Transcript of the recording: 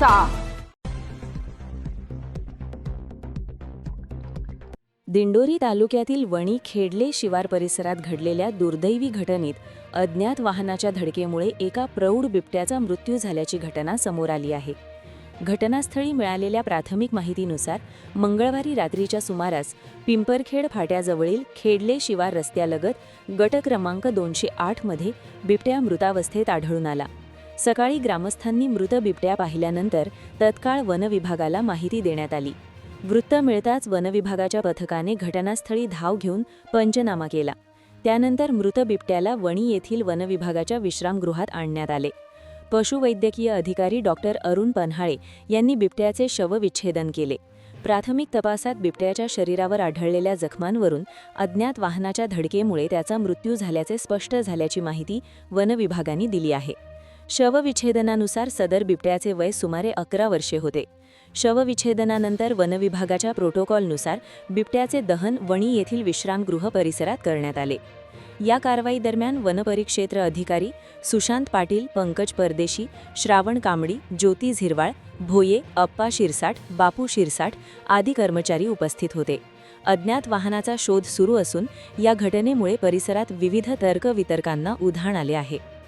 घटनेचा दिंडोरी तालुक्यातील वणी खेडले शिवार परिसरात घडलेल्या दुर्दैवी घटनेत अज्ञात वाहनाच्या धडकेमुळे एका प्रौढ बिबट्याचा मृत्यू झाल्याची घटना समोर आली आहे. घटनास्थळी मिळालेल्या प्राथमिक माहितीनुसार मंगळवारी रात्रीच्या सुमारास पिंपरखेड फाट्याजवळील खेडले शिवार रस्त्यालगत गट क्रमांक दोनशे आठमध्ये बिबट्या मृतावस्थेत आढळून आला. सकाळी ग्रामस्थांनी मृत बिबट्या पाहिल्यानंतर तत्काळ वनविभागाला माहिती देण्यात आली. वृत्त मिळताच वनविभागाच्या पथकाने घटनास्थळी धाव घेऊन पंचनामा केला. त्यानंतर मृत बिबट्याला वणी येथील वनविभागाच्या विश्रामगृहात आणण्यात आले. पशुवैद्यकीय अधिकारी डॉक्टर अरुण पन्हाळे यांनी बिबट्याचे शवविच्छेदन केले. प्राथमिक तपासात बिबट्याच्या शरीरावर आढळलेल्या जखमांवरून अज्ञात वाहनाच्या धडकेमुळे त्याचा मृत्यू झाल्याचे स्पष्ट झाल्याची माहिती वनविभागाने दिली आहे. शवविच्छेदनानुसार सदर बिबट्याचे वय सुमारे अकरा वर्षे होते. शवविच्छेदनानंतर वनविभागाच्या प्रोटोकॉलनुसार बिबट्याचे दहन वणी येथील विश्रामगृह परिसरात करण्यात आले. या कारवाई दरम्यान वनपरिक्षेत्र अधिकारी सुशांत पाटील पंकज परदेशी श्रावण कांबडी ज्योती झिरवाळ भोये अप्पा शिरसाट बापू शिरसाट आदी कर्मचारी उपस्थित होते. अज्ञात वाहनाचा शोध सुरू असून या घटनेमुळे परिसरात विविध तर्कवितर्कांना उधाण आले आहे.